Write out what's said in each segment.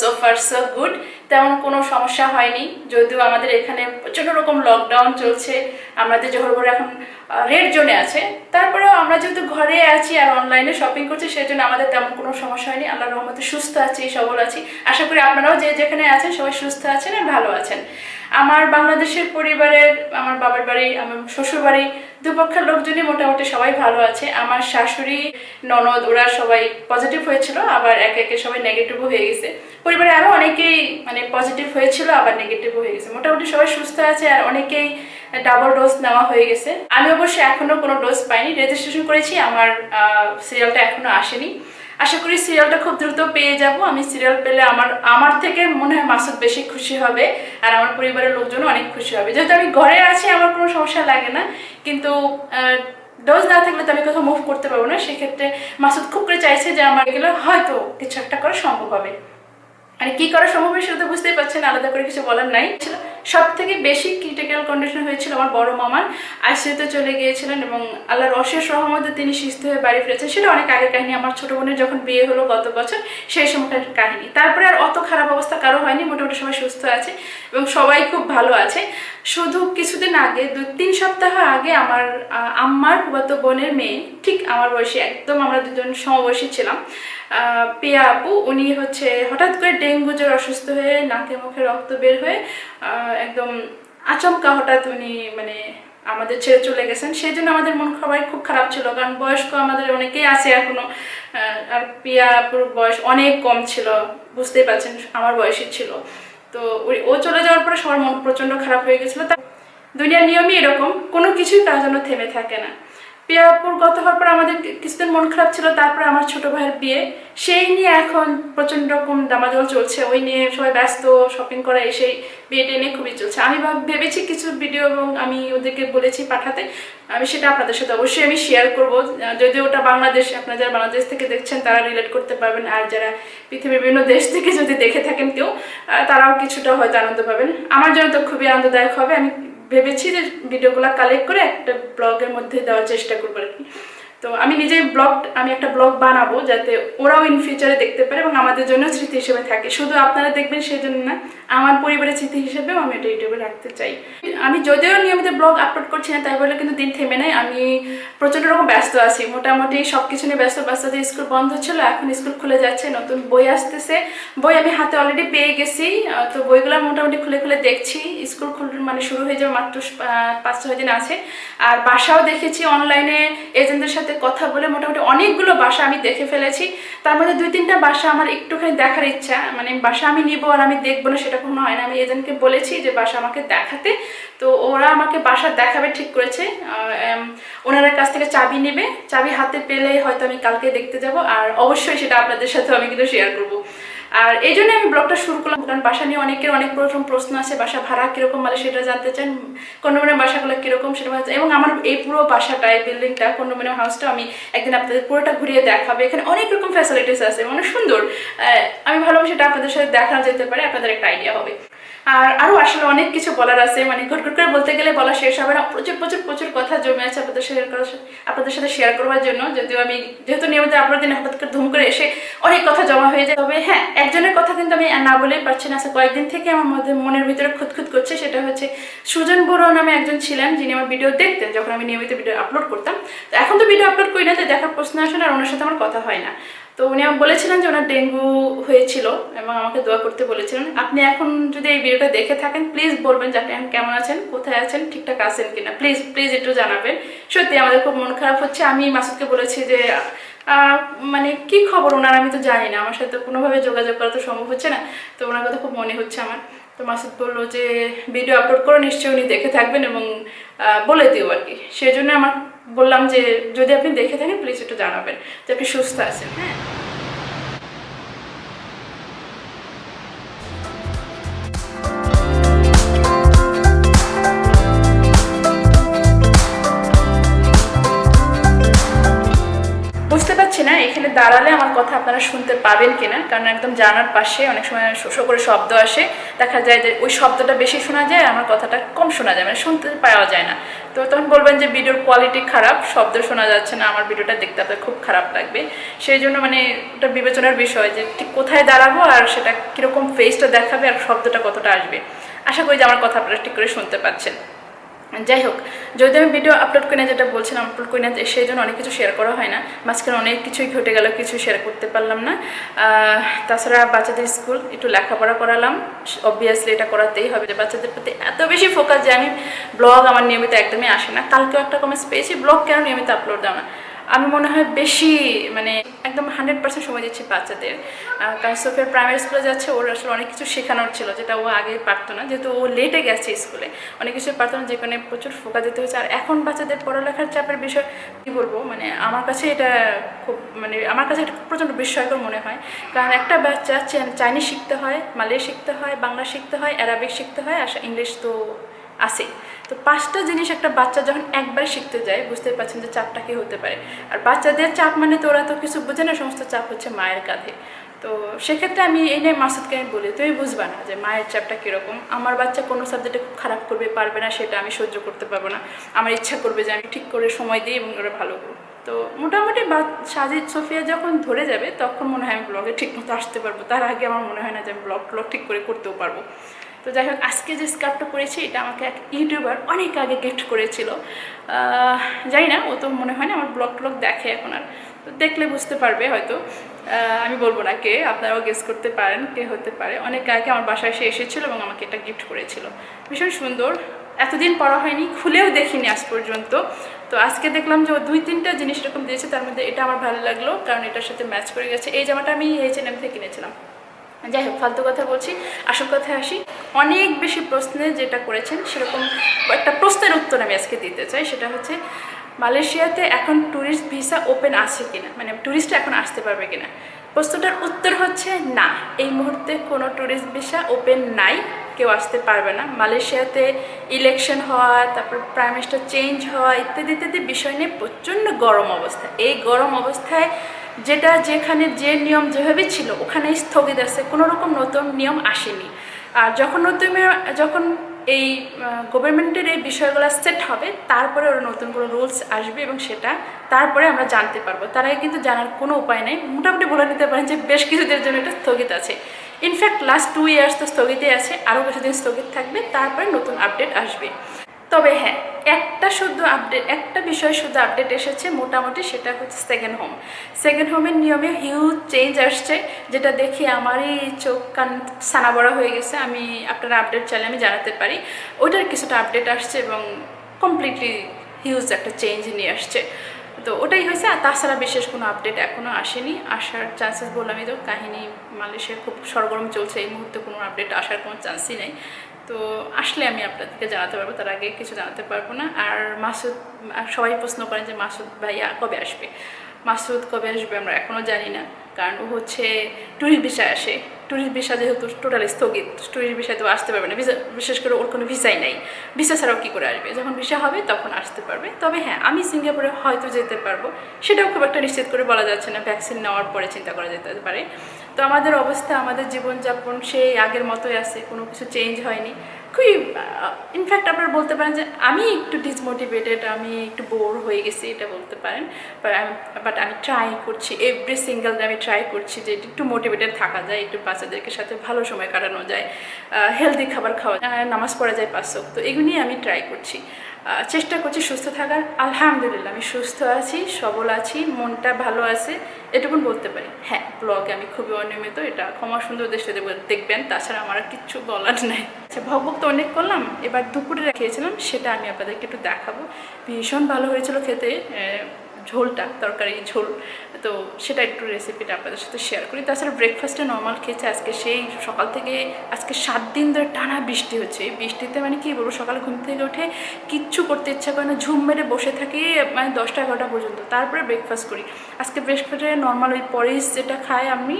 আমরা সোফার so good তেমন কোনো সমস্যা হয়নি। যদিও আমাদের এখানে প্রচণ্ড রকম লকডাউন চলছে আমাদের জহরপুর এখন রেড জোনে আছে। তারপরেও আমরা যেহেতু ঘরে আছি আর অনলাইনে শপিং করছি সেই জন্য আমাদের তেমন কোনো সমস্যা হয়নি। আল্লাহ রহমতে সুস্থ আছি, সবল আছি। আশা করি আপনারাও যে যেখানে আছেন, সবাই সুস্থ আছেন আর ভালো আছেন। আমার বাংলাদেশের পরিবারের, আমার বাবার বাড়ি, আমার শ্বশুর বাড়ি দুপক্ষের লোকজনই মোটামুটি সবাই ভালো আছে। আমার শাশুড়ি, ননদ, ওরা সবাই পজিটিভ হয়েছিল, আবার একে একে সবাই নেগেটিভও হয়ে গেছে। পরিবারে আরও অনেকেই মানে পজিটিভ হয়েছিল, আবার নেগেটিভও হয়ে গেছে। মোটামুটি সবাই সুস্থ আছে আর অনেকেই ডাবল ডোজ নেওয়া হয়ে গেছে। আমি অবশ্য এখনও কোনো ডোজ পাইনি। রেজিস্ট্রেশন করেছি, আমার সিরিয়ালটা এখনও আসেনি। আশা করি সিরিয়ালটা খুব দ্রুত পেয়ে যাব। আমি সিরিয়াল পেলে আমার আমার থেকে মনে হয় মাসুদ বেশি খুশি হবে আর আমার পরিবারের লোকজনও অনেক খুশি হবে। যেহেতু আমি ঘরে আছি, আমার কোনো সমস্যা লাগে না। কিন্তু ডোজ না থাকলে তো আমি কোথাও মুভ করতে পারব না। সেক্ষেত্রে মাসুদ খুব করে চাইছে যে আমার এগুলো হয়তো কিছু একটা করা সম্ভব হবে। মানে কি করা সম্ভব সেটা তো বুঝতেই পারছেন, আলাদা করে কিছু বলার নাই। সব থেকে বেশি ক্রিটিক্যাল কন্ডিশন হয়েছিল আমার বড় মামার। আইসিইউতে চলে গিয়েছিলেন এবং আল্লাহর অশেষ রহমতে তিনি সুস্থ হয়ে বাড়ি ফিরেছেন। সেটা অনেক আগের কাহিনী। আমার ছোট বোনের যখন বিয়ে হলো গত বছর, সেই সময়টার কাহিনী। তারপরে আর অত খারাপ অবস্থা কারও হয়নি। মোটামুটি সবাই সুস্থ আছে এবং সবাই খুব ভালো আছে। শুধু কিছুদিন আগে দু তিন সপ্তাহ আগে আমার আম্মার ফুবাতো বোনের মেয়ে, ঠিক আমার বয়সী একদম আমরা দুজন সমবয়সী ছিলাম পিয়া আপু, উনি হচ্ছে হঠাৎ করে ডেঙ্গু জ্বর অসুস্থ হয়ে নাকে মুখে রক্ত বের হয়ে একদম আচমকা হঠাৎ উনি মানে আমাদের ছেড়ে চলে গেছেন। সেই জন্য আমাদের মন সবাই খুব খারাপ ছিল, কারণ বয়স্ক আমাদের অনেকেই আছে এখনও আর পিয়া আপুর বয়স অনেক কম ছিল, বুঝতেই পারছেন, আমার বয়সী ছিল। তো ও চলে যাওয়ার পরে সবার মন প্রচণ্ড খারাপ হয়ে গেছিল। তা দুনিয়ার নিয়মই এরকম, কোনো কিছুই তার জন্য থেমে থাকে না। পিয়াপুর গত হওয়ার পর আমাদের কিছুদিন মন খারাপ ছিল, তারপরে আমার ছোট ভাইয়ের বিয়ে। সেই নিয়ে এখন প্রচণ্ড রকম দামাজল চলছে। ওই নিয়ে সবাই ব্যস্ত শপিং করা, এসেই বিয়েটা নিয়ে খুবই চলছে। আমি ভাব- ভেবেছি কিছু ভিডিও এবং আমি ওদেরকে বলেছি পাঠাতে। আমি সেটা আপনাদের সাথে অবশ্যই আমি শেয়ার করব। যদি ওটা বাংলাদেশ, আপনারা যারা বাংলাদেশ থেকে দেখছেন, তারা রিলেট করতে পারবেন। আর যারা পৃথিবীর বিভিন্ন দেশ থেকে যদি দেখে থাকেন কেউ তারাও কিছুটা হয়তো আনন্দ পাবেন। আমার জন্য তো খুবই আনন্দদায়ক হবে। আমি ভেবেছি যে ভিডিওগুলো কালেক্ট করে একটা ব্লগের মধ্যে দেওয়ার চেষ্টা করব আর কি। তো আমি নিজে ব্লগ আমি একটা ব্লগ বানাবো যাতে ওরাও ইন ফিউচারে দেখতে পারে এবং আমাদের জন্য স্মৃতি হিসেবে থাকে। শুধু আপনারা দেখবেন সেই জন্য না, আমার পরিবারের স্মৃতি হিসেবেও আমি এটা ইউটিউবে রাখতে চাই। আমি যদিও নিয়মিত ব্লগ আপলোড করছি না, তাই বলে কিন্তু দিন থেমে নেই। আমি প্রচণ্ড রকম ব্যস্ত আছি। মোটামুটি সব কিছু নিয়ে ব্যস্ত ব্যস্ততে স্কুল বন্ধ ছিল, এখন স্কুল খুলে যাচ্ছে, নতুন বই আসতেছে। বই আমি হাতে অলরেডি পেয়ে গেছি। তো বইগুলো মোটামুটি খুলে খুলে দেখছি। স্কুল খুল মানে শুরু হয়ে যাবে মাত্র পাঁচ ছয় দিন আছে। আর বাসাও দেখেছি অনলাইনে এজেন্টদের সাথে কথা বলে মোটামুটি অনেকগুলো বাসা আমি দেখে ফেলেছি। তার মধ্যে দুই তিনটা বাসা আমার একটুখানি দেখার ইচ্ছা মানে বাসা আমি নিব আর আমি দেখব না সেটা কোনো হয় না। আমি এজেন্টকে বলেছি যে বাসা আমাকে দেখাতে। তো ওরা আমাকে বাসা দেখাবে ঠিক করেছে। ওনারা কাছ থেকে চাবি নেবে। চাবি হাতে পেলে হয়তো আমি কালকে দেখতে যাব। আর অবশ্যই সেটা আপনাদের সাথে আমি কিন্তু শেয়ার করব। আর এই জন্য আমি ব্লগটা শুরু করলাম কারণ বাসা নিয়ে অনেকের অনেক রকম প্রশ্ন আছে বাসা ভাড়া কীরকম মানে সেটা জানতে চান কন্ডোমিনিয়াম বাসাগুলো কীরকম সেটা এবং আমার এই পুরো বাসাটা এই বিল্ডিংটা কন্ডোমিনিয়াম হাউসটা আমি একদিন আপনাদের পুরোটা ঘুরিয়ে দেখাবো। এখানে অনেক রকম ফ্যাসিলিটিস আছে অনেক সুন্দর। আহ, আমি ভালোবাসি সেটা আপনাদের সাথে দেখানো যেতে পারে আপনাদের একটা আইডিয়া হবে। আর আরও আসলে অনেক কিছু বলার আছে। মানে ঘট ঘট করে বলতে গেলে বলা শেষ হবে না। প্রচুর প্রচুর প্রচুর কথা জমে আছে আপনাদের শেয়ার করার আপনাদের সাথে শেয়ার করবার জন্য। যদিও আমি যেহেতু নিয়মিত আপনার দিন হঠাৎ করে ধুম করে এসে অনেক কথা জমা হয়ে যায়। তবে হ্যাঁ একজনের কথা কিন্তু আমি না বলেই পারছি না। আচ্ছা কয়েকদিন থেকে আমার মধ্যে মনের ভিতরে খুঁতখুত করছে। সেটা হচ্ছে সুজন বড়ো নামে একজন ছিলেন, যিনি আমার ভিডিও দেখতেন, যখন আমি নিয়মিত ভিডিও আপলোড করতাম। তো এখন তো ভিডিও আপলোড করি না তাই দেখার প্রশ্ন আসে না আর ওনার সাথে আমার কথা হয় না। তো উনি বলেছিলেন যে ওনার ডেঙ্গু হয়েছিল এবং আমাকে দোয়া করতে বলেছিলেন। আপনি এখন যদি এই ভিডিওটা দেখে থাকেন প্লিজ বলবেন যে আপনি এখন কেমন আছেন, কোথায় আছেন, ঠিকঠাক আছেন কিনা। প্লিজ প্লিজ একটু জানাবেন। সত্যি আমাদের খুব মন খারাপ হচ্ছে। আমি মাসুদকে বলেছি যে মানে কি খবর ওনার আমি তো জানি না। আমার সাথে কোনোভাবে যোগাযোগ করা তো সম্ভব হচ্ছে না। তো ওনার কথা খুব মনে হচ্ছে আমার। তো মাসুদ বলল যে ভিডিও আপলোড করে, নিশ্চয়ই উনি দেখে থাকবেন এবং বলে দিও আর কি। সেই জন্য আমার বললাম যে যদি আপনি দেখে থাকেন প্লিজ একটু জানাবেন যে আপনি সুস্থ আছেন হ্যাঁ? দাঁড়ালে আমার কথা আপনারা শুনতে পাবেন কিনা, কারণ একদম জানার পাশে অনেক সময় শো করে শব্দ আসে। দেখা যায় যে ওই শব্দটা বেশি শোনা যায়, আমার কথাটা কম শোনা যায় মানে শুনতে পাওয়া যায় না। তো তখন বলবেন যে, ভিডিওর কোয়ালিটি খারাপ, শব্দ শোনা যাচ্ছে না, আমার ভিডিওটা দেখতে আপনার খুব খারাপ লাগবে। সেই জন্য মানে ওটা বিবেচনার বিষয় যে, ঠিক কোথায় দাঁড়াবো আর সেটা কীরকম ফেসটা দেখাবে আর শব্দটা কতটা আসবে। আশা করি যে আমার কথা আপনারা ঠিক করে শুনতে পাচ্ছেন। যাই হোক, যদি আমি ভিডিও আপলোড করি না, যেটা বলছিলাম আপলোড করি না সেই জন্য অনেক কিছু শেয়ার করা হয় না। মাঝখানে অনেক কিছুই ঘটে গেল, কিছু শেয়ার করতে পারলাম না। তাছাড়া বাচ্চাদের স্কুল একটু লেখাপড়া করালাম। অবভিয়াসলি এটা করাতেই হবে যে বাচ্চাদের প্রতি এত বেশি ফোকাস যে আমি ব্লগ আমার নিয়মিত একদমই আসে না। কালকেও একটা কমেন্টস পেয়েছি ব্লগ কেন নিয়মিত আপলোড দেওয়া না? আমি মনে হয় বেশি মানে একদম হান্ড্রেড পার্সেন্ট সময় দিচ্ছি বাচ্চাদের। কারণ সোফিয়ার প্রাইমারি স্কুলে যাচ্ছে, ওর আসলে অনেক কিছু শেখানোর ছিল, যেটা ও আগে পারতো না। যেহেতু ও লেটে গেছে স্কুলে অনেক কিছু পারতো না, যেখানে প্রচুর ফোকা দিতে হয়েছে। আর এখন বাচ্চাদের পড়ালেখার চাপের বিষয়, কী বলব? মানে আমার কাছে এটা খুব মানে আমার কাছে এটা প্রচণ্ড বিস্ময়কর মনে হয়। কারণ একটা বাচ্চা চাইনিজ শিখতে হয়, মালয় শিখতে হয়, বাংলা শিখতে হয় অ্যারাবিক শিখতে হয়, আর ইংলিশ তো আছে তো পাঁচটা জিনিস একটা বাচ্চা যখন একবার শিখতে যায় বুঝতে পারছেন যে চাপটা কি হতে পারে। আর বাচ্চাদের চাপ মানে তো ওরা তো কিছু বোঝে না, সমস্ত চাপ হচ্ছে মায়ের কাঁধে। তো সেক্ষেত্রে আমি এই নিয়ে মাসুদকে আমি বলি, তুমি বুঝবা না যে মায়ের চাপটা কীরকম। আমার বাচ্চা কোনো সাবজেক্টে খুব খারাপ করবে, পারবে না, সেটা আমি সহ্য করতে পারব না। আমার ইচ্ছা করবে যে আমি ঠিক করে সময় দিই এবং ওরা ভালো করব তো মোটামুটি বা, সাজিদ সোফিয়া যখন ধরে যাবে, তখন মনে হয় আমি ব্লগে ঠিক মতো আসতে পারব। তার আগে আমার মনে হয় না যে আমি ব্লগ ট্লগ ঠিক করে করতেও পারব। তো যাই হোক, আজকে যে স্কার্ফটা পরেছি, এটা আমাকে এক ইউটিউবার অনেক আগে গিফট করেছিল। জানি না, ও তো মনে হয় না আমার ব্লগ ট্লগ দেখে এখন আর। তো দেখলে বুঝতে পারবে হয়তো। আমি বলব না কে, আপনারাও গেস করতে পারেন কে হতে পারে। অনেক আগে আমার বাসায় এসে এসেছিল এবং আমাকে এটা গিফট করেছিল। ভীষণ সুন্দর। এতদিন পরা হয়নি, খুলেও দেখিনি আজ পর্যন্ত। তো আজকে দেখলাম যে দুই তিনটা জিনিস এরকম দিয়েছে, তার মধ্যে এটা আমার ভালো লাগল, কারণ এটার সাথে ম্যাচ করে গেছে। এই জামাটা আমি এইচ এন এম থেকে কিনেছিলাম। যাই হোক, ফালতু কথা বলছি। আসল কথায় আসি, অনেক বেশি প্রশ্নে যেটা করেছেন, সেরকম একটা প্রশ্নের উত্তর আমি আজকে দিতে চাই। সেটা হচ্ছে, মালয়েশিয়াতে এখন ট্যুরিস্ট ভিসা ওপেন আছে কিনা? মানে ট্যুরিস্ট এখন আসতে পারবে কিনা? প্রশ্নটার উত্তর হচ্ছে না। এই মুহূর্তে কোনো ট্যুরিস্ট ভিসা ওপেন নাই, কেউ আসতে পারবে না। মালয়েশিয়াতে ইলেকশন হওয়া, তারপর প্রাইম মিনিস্টার চেঞ্জ হওয়া, ইত্যাদি ইত্যাদি বিষয় নিয়ে প্রচণ্ড গরম অবস্থা। এই গরম অবস্থায় যেটা যেখানে যে নিয়ম যেভাবে ছিল, ওখানে স্থগিত আছে। কোনো রকম নতুন নিয়ম আসেনি। আর যখন নতুন যখন এই গভর্নমেন্টের এই বিষয়গুলো সেট হবে, তারপরে ওরা নতুন কোনো রুলস আসবে এবং সেটা তারপরে আমরা জানতে পারব। তার আগে কিন্তু জানার কোনো উপায় নেই। মোটামুটি বলে নিতে পারেন যে বেশ কিছুদের জন্য এটা স্থগিত আছে। ইনফ্যাক্ট লাস্ট টু ইয়ার্স তো স্থগিতই আছে। আরও কিছুদিন স্থগিত থাকবে, তারপরে নতুন আপডেট আসবে। তবে হ্যাঁ একটা শুধু আপডেট একটা বিষয় শুধু আপডেট এসেছে মোটামুটি, সেটা হচ্ছে সেকেন্ড হোম সেকেন্ড হোমের নিয়মে হিউজ চেঞ্জ আসছে, যেটা দেখে আমারই চোখ কান সানা বড়া হয়ে গেছে। আমি আপনারা আপডেট চাইলে আমি জানাতে পারি। ওইটার কিছুটা আপডেট আসছে এবং কমপ্লিটলি হিউজ একটা চেঞ্জ নিয়ে আসছে। তো ওটাই হয়েছে, আর তাছাড়া বিশেষ কোনো আপডেট এখনও আসেনি। আসার চান্সেস বললামই তো, কাহিনী মালয়েশিয়া খুব সরগরম চলছে, এই মুহূর্তে কোনো আপডেট আসার কোনো চান্সই নেই। তো আসলে আমি আপনাদেরকে জানাতে পারব, তার আগে কিছু জানাতে পারব না। আর মাসুদ সবাই প্রশ্ন করেন যে মাসুদ ভাইয়া কবে আসবে? মাসুদ কবে আসবে আমরা এখনও জানি না, কারণ ও হচ্ছে ট্যুরিস্ট বিষয় আসে। ট্যুরিস্ট ভিসা যেহেতু টোটালি স্থগিত ট্যুরিস্ট ভিসায় তো আসতে পারবে না। ভিসা বিশেষ করে ওর কোনো ভিসাই নাই। ভিসা ছাড়াও কী করে আসবে? যখন ভিসা হবে তখন আসতে পারবে। তবে হ্যাঁ আমি সিঙ্গাপুরে হয়তো যেতে পারব। সেটাও খুব একটা নিশ্চিত করে বলা যাচ্ছে না ভ্যাকসিন নেওয়ার পরে চিন্তা করা যেতে পারে। তো আমাদের অবস্থা, আমাদের জীবনযাপন সেই আগের মতোই আছে, কোনো কিছু চেঞ্জ হয়নি। খুবই ইনফ্যাক্ট আপনারা বলতে পারেন যে আমি একটু ডিসমোটিভেটেড আমি একটু বোর হয়ে গেছি এটা বলতে পারেন। বাট আমি ট্রাই করছি এভরি সিঙ্গেল ডে আমি ট্রাই করছি যে একটু মোটিভেটেড থাকা যায়, একটু বাচ্চাদেরকে সাথে ভালো সময় কাটানো যায় হেলদি খাবার খাওয়া নামাজ পড়া যায় পাঁচ তো এগুলো আমি ট্রাই করছি। চেষ্টা করছি সুস্থ থাকার। আলহামদুলিল্লাহ, আমি সুস্থ আছি, সবল আছি, মনটা ভালো আছে এটুকুন বলতে পারি। হ্যাঁ ব্লগে আমি খুবই অনিয়মিত, এটা ক্ষমা সুন্দর দেশে দেখবেন, তাছাড়া আমার কিচ্ছু বলার নাই। আচ্ছা ভগবক তো অনেক করলাম, এবার দুপুরে খেয়েছিলাম, সেটা আমি আপনাদেরকে একটু দেখাবো। ভীষণ ভালো হয়েছিল খেতে ঝোলটা, তরকারি ঝোল। তো সেটা একটু রেসিপিটা আপনাদের সাথে শেয়ার করি। তাছাড়া ব্রেকফাস্টে নর্মাল খেয়েছে আজকে সেই সকাল থেকে আজকে সাত দিন ধরে টানা বৃষ্টি হচ্ছে। এই বৃষ্টিতে মানে কি বলব, সকালে ঘুম থেকে উঠে কিচ্ছু করতে ইচ্ছা করে না, ঝুম মেরে বসে থাকি মানে দশটা এগারোটা পর্যন্ত। তারপরে ব্রেকফাস্ট করি। আজকে ব্রেকফাস্টে নর্মাল ওই পরিস যেটা খাই আমি,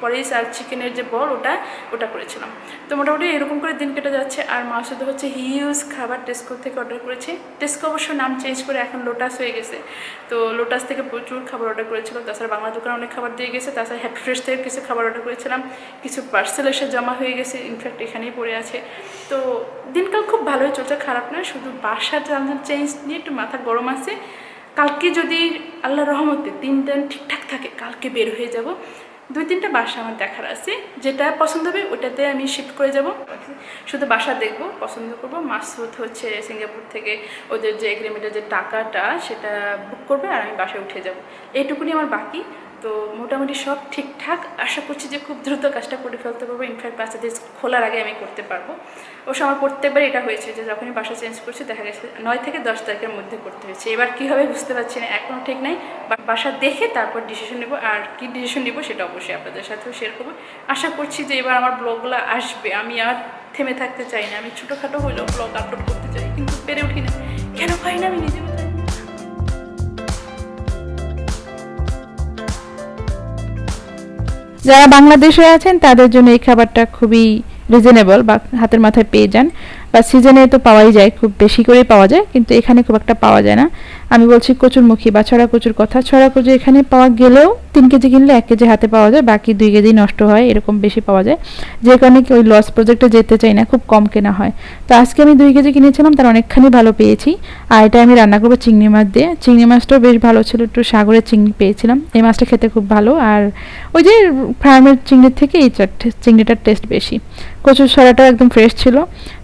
পরিস আর চিকেনের যে বল ওটা ওটা করেছিলাম। তো মোটামুটি এরকম করে দিন কেটে যাচ্ছে। আর মা শুধু হচ্ছে হিউজ খাবার টেস্কো থেকে অর্ডার করেছে। টেস্কো অবশ্য নাম চেঞ্জ করে এখন লোটাস হয়ে গেছে। তো লোটাস থেকে প্রচুর খাবার অর্ডার করেছিলাম। তাছাড়া বাংলা দোকানে অনেক খাবার দিয়ে গেছে। তাছাড়া হ্যাপি ফ্রেশ থেকে কিছু খাবার অর্ডার করেছিলাম। কিছু পার্সেল এসে জমা হয়ে গেছে। ইনফ্যাক্ট এখানেই পড়ে আছে। তো দিনকাল খুব ভালোই চলছে, খারাপ নয়। শুধু বাসার রান্নার চেঞ্জ নিয়ে একটু মাথা গরম আছে। কালকে যদি আল্লাহ রহমতে তিন দিন ঠিকঠাক থাকে, কালকে বের হয়ে যাব। দুই তিনটা বাসা আমার দেখার আছে। যেটা পছন্দ হবে ওটাতে আমি শিফট করে যাব। শুধু বাসা দেখব, পছন্দ করব। মাসুদ হচ্ছে সিঙ্গাপুর থেকে ওদের যে এগ্রিমেন্টের যে টাকাটা, সেটা বুক করবে আর আমি বাসায় উঠে যাব। এইটুকুনি আমার বাকি। তো মোটামুটি সব ঠিকঠাক। আশা করছি যে খুব দ্রুত কাজটা করে ফেলতে পারব। ইনফ্যাক্ট বাচ্চাদের খোলার আগে আমি করতে পারব। অবশ্য আমার প্রত্যেকবার এটা হয়েছে যে যখনই বাসা চেঞ্জ করছি, দেখা গেছে নয় থেকে দশ তারিখের মধ্যে করতে হয়েছে। এবার কী হবে বুঝতে পারছি না এখনও ঠিক নাই। বাসা দেখে তারপর ডিসিশন নেব। আর কি ডিসিশন নেব সেটা অবশ্যই আপনাদের সাথেও শেয়ার করব। আশা করছি যে এবার আমার ব্লগগুলো আসবে। আমি আর থেমে থাকতে চাই না। আমি ছোটোখাটো হলেও ব্লগ আপলোড করতে চাই, কিন্তু পেরে উঠি না। কেন পাই না আমি নিজেও? যারা বাংলাদেশে আছেন তাদের জন্য এই খাবারটা খুবই রিজনেবল বা হাতের মাথায় পেয়ে যান। বা সিজনে তো পাওয়াই যায়, খুব বেশি করেই পাওয়া যায়, কিন্তু এখানে খুব একটা পাওয়া যায় না। আমি বলছি কচুরমুখী বা ছড়া কচুর কথা। ছড়া কচু এখানে পাওয়া গেলেও তিন কেজি কিনলে এক কেজি হাতে পাওয়া যায়, বাকি দুই কেজি নষ্ট হয়, এরকম বেশি পাওয়া যায়। যে কারণে কি ওই লস প্রজেক্টে যেতে চাই না, খুব কম কেনা হয়। তো আজকে আমি দুই কেজি কিনেছিলাম, তার অনেকখানি ভালো পেয়েছি। আর এটা আমি রান্না করব চিংড়ি মাছ দিয়ে। চিংড়ি মাছটাও বেশ ভালো ছিল, একটু সাগরের চিংড়ি পেয়েছিলাম। এই মাছটা খেতে খুব ভালো। আর ওই যে ফার্মের চিংড়ির থেকে এই চিংড়িটার টেস্ট বেশি। কচুর ছড়াটাও একদম ফ্রেশ ছিল।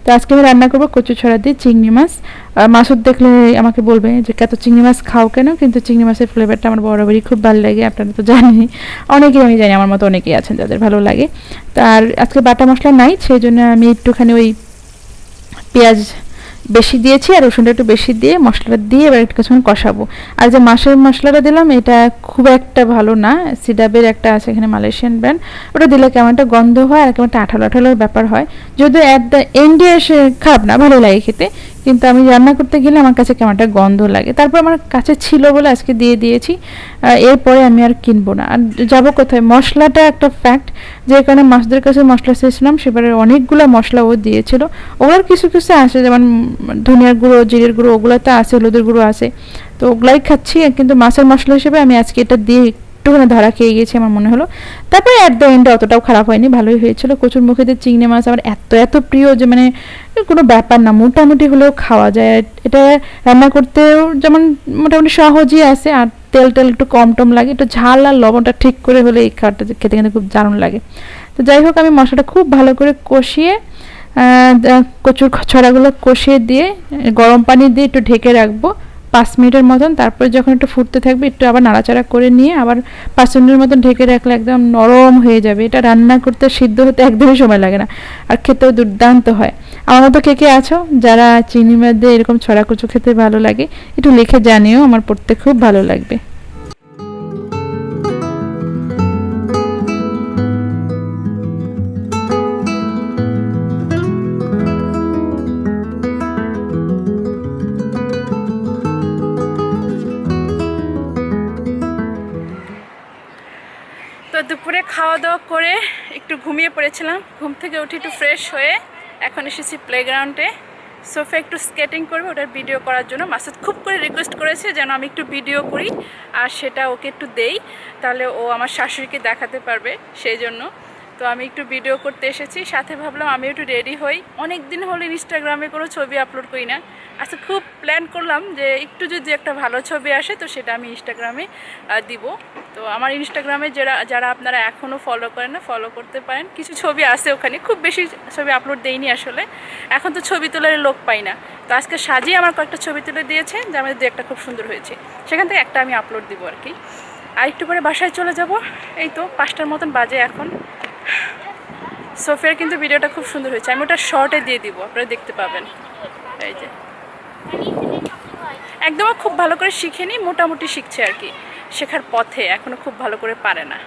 তো আজকে আমি রান্না করব কচুর ছড়া দিয়ে চিংড়ি মাছ। মাসুদ দেখলে আমাকে বলবে যে কত চিংড়ি মাছ খাও কেন? কিন্তু চিংড়ি মাছের ফ্লেভারটা আমার বরাবরই খুব ভালো লাগে, আপনারা তো জানেনই অনেকেই, আমি জানি আমার মতো অনেকেই আছেন যাদের ভালো লাগে। তার আজকে বাটা মশলা নাই, সেই জন্য আমি একটুখানি ওই পেঁয়াজ বেশি দিয়েছি আর রসুনটা একটু বেশি দিয়ে মশলাটা দিয়ে এবার একটু কিছুক্ষণ কষাবো। আর যে মাছের মশলাটা দিলাম, এটা খুব একটা ভালো না। সিডাবের একটা আছে এখানে মালয়েশিয়ান ব্র্যান্ড। ওটা দিলে কেমন একটা গন্ধ হয় আর কেমন একটা আঠালো আঠালোর ব্যাপার হয়। যদিও অ্যাট দ্য এন্ডে এসে খাব না, ভালো লাগে খেতে। কিন্তু আমি রান্না করতে গেলে আমার কাছে কেমন একটা গন্ধ লাগে। তারপর আমার কাছে ছিল বলে আজকে দিয়ে দিয়েছি। এরপরে আমি আর কিনবো না। আর যাব কোথায়? মশলাটা একটা ফ্যাক্ট যে কারণে মাছদের কাছে মশলা চেয়েছিলাম, সেবারে অনেকগুলো মশলা ও দিয়েছিল। ওগুলোর কিছু কিছু আছে, যেমন ধনিয়ার গুঁড়ো, জিরের গুঁড়ো ওগুলো তো আছে, হলুদের গুঁড়ো আছে। তো ওগুলাই খাচ্ছি, কিন্তু মাছের মশলা হিসেবে আমি আজকে এটা দিয়ে একটুখানি ধরা খেয়ে গেছি আমার মনে হলো। তারপরে অ্যাট দ্য এন্ডে অতটাও খারাপ হয়নি, ভালোই হয়েছিল। কচুর মুখে দিয়ে চিংড়ি মাছ আমার এত এত প্রিয় যে মানে কোনো ব্যাপার না, মোটামুটি হলেও খাওয়া যায়। এটা রান্না করতেও যেমন মোটামুটি সহজই আছে, আর তেল টেল একটু কম টম লাগে। একটু ঝাল আর লবণটা ঠিক করে হলে এই খাবারটা খেতে কিন্তু খুব দারুণ লাগে। তো যাই হোক, আমি মশলাটা খুব ভালো করে কষিয়ে কচুর ছড়াগুলো কষিয়ে দিয়ে, গরম পানি দিয়ে একটু ঢেকে রাখব। পাঁচ মিনিটের মতন, তারপরে যখন একটু ফুটতে থাকবে, একটু আবার নাড়াচাড়া করে নিয়ে আবার পাঁচ মিনিটের মতন ঢেকে রাখলে একদম নরম হয়ে যাবে। এটা রান্না করতে সিদ্ধ হতে একদমই সময় লাগে না আর খেতেও দুর্দান্ত হয়। আমার মতো কে কে আছো? যারা চিনি মধ্যে এরকম ছড়া কুচু খেতে ভালো লাগে, একটু লিখে জানিও, আমার পড়তে খুব ভালো লাগবে। তো দুপুরে খাওয়া দাওয়া করে একটু ঘুমিয়ে পড়েছিলাম। ঘুম থেকে উঠে একটু ফ্রেশ হয়ে এখন এসেছি প্লেগ্রাউন্ডে সোফা একটু স্কেটিং করবে, ওটার ভিডিও করার জন্য। মাসুদ খুব করে রিকোয়েস্ট করেছে যেন আমি একটু ভিডিও করি, আর সেটা ওকে একটু দেই। তাহলে ও আমার শাশুড়িকে দেখাতে পারবে সেই জন্য। তো আমি একটু ভিডিও করতে এসেছি, সাথে ভাবলাম আমি একটু রেডি হই। অনেক দিন হলো ইনস্টাগ্রামে কোনো ছবি আপলোড করি না। আচ্ছা খুব প্ল্যান করলাম যে একটু যদি একটা ভালো ছবি আসে, তো সেটা আমি ইনস্টাগ্রামে দিব। তো আমার ইনস্টাগ্রামে যারা যারা আপনারা এখনও ফলো করেন না ফলো করতে পারেন। কিছু ছবি আছে ওখানে, খুব বেশি ছবি আপলোড দেইনি আসলে। এখন তো ছবি তোলার লোক পাই না। তো আজকে সাজিয়ে আমার কয়েকটা ছবি তুলে দিয়েছে, যে আমাদের দু একটা খুব সুন্দর হয়েছে। সেখান থেকে একটা আমি আপলোড দিব আর কি। আর একটু পরে বাসায় চলে যাব। এই তো পাঁচটার মতন বাজে এখন। সোফিয়ার কিন্তু ভিডিওটা খুব সুন্দর হয়েছে। আমি ওটা শর্টে দিয়ে দিব, আপনারা দেখতে পাবেন। এই যে। একদম খুব ভালো করে শিখেনি, মোটামুটি শিখছে আর কি। শেখার পথে এখনও খুব ভালো করে পারে না।